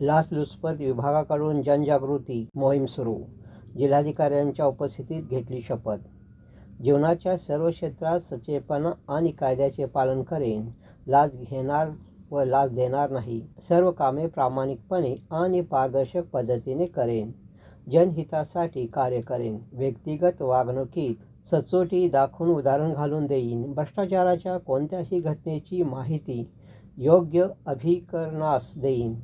लाचलुचपत विभागाकडून जनजागृती मोहीम सुरू. जिल्हाधिकाऱ्यांच्या उपस्थितीत घेतली शपथ. जीवनाच्या सर्व क्षेत्रात सचेपणा आणि कायद्याचे पालन करेन. लाच घेणार व लाच देणार नाही. सर्व कामे प्रामाणिकपणे आणि पारदर्शक पद्धतीने करेन. जनहितासाठी कार्य करेन. व्यक्तिगत वागणुकीत सचोटी दाखवून उदाहरण घालून देईन. भ्रष्टाचाराच्या कोणत्याही घटनेची माहिती योग्य अभिकरणास देईन.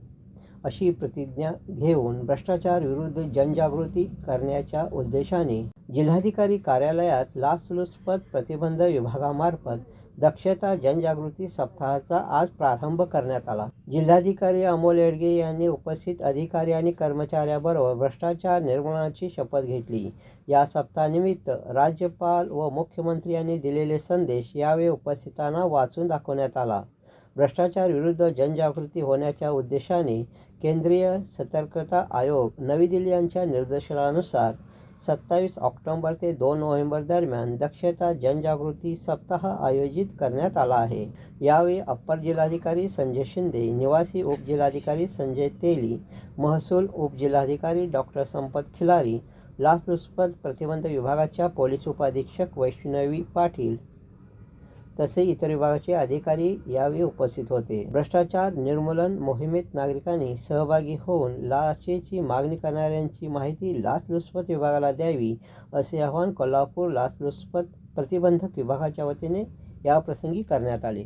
अशी प्रतिज्ञा घेऊन भ्रष्टाचार विरुद्ध जनजागृती करण्याच्या उद्देशाने जिल्हाधिकारी कार्यालयात लाचलुचपत प्रतिबंध विभागामार्फत दक्षता जनजागृती सप्ताहाचा आज प्रारंभ करण्यात आला. जिल्हाधिकारी अमोल येडगे यांनी उपस्थित अधिकारी आणि कर्मचाऱ्याबरोबर भ्रष्टाचार निर्मूलनाची शपथ घेतली. या सप्ताहानिमित्त राज्यपाल व मुख्यमंत्री यांनी दिलेले संदेश यावेळी उपस्थितांना वाचून दाखवण्यात आला. भ्रष्टाचार विरुद्ध जनजागृती होण्याच्या उद्देशाने केंद्रीय सतर्कता आयोग नवी दिल्ली यांच्या निर्देशनानुसार सत्तावीस ऑक्टोबर ते दोन नोव्हेंबर दरम्यान दक्षता जनजागृती सप्ताह आयोजित करण्यात आला आहे. यावेळी अप्पर जिल्हाधिकारी संजय शिंदे निवासी उपजिल्हाधिकारी संजय तेली महसूल उपजिल्हाधिकारी डॉक्टर संपत खिलारी लाचलुचपत प्रतिबंध विभागाच्या पोलीस उपाधीक्षक वैष्णवी पाटील तसे इतर विभागाचे अधिकारी यावेळी उपस्थित होते. भ्रष्टाचार निर्मूलन मोहिमेत नागरिकांनी सहभागी होऊन लाचेची मागणी करणाऱ्यांची माहिती लाचलुचपत विभागाला द्यावी असे आवाहन कोल्हापूर लाचलुचपत प्रतिबंधक विभागाच्या वतीने याप्रसंगी करण्यात आले.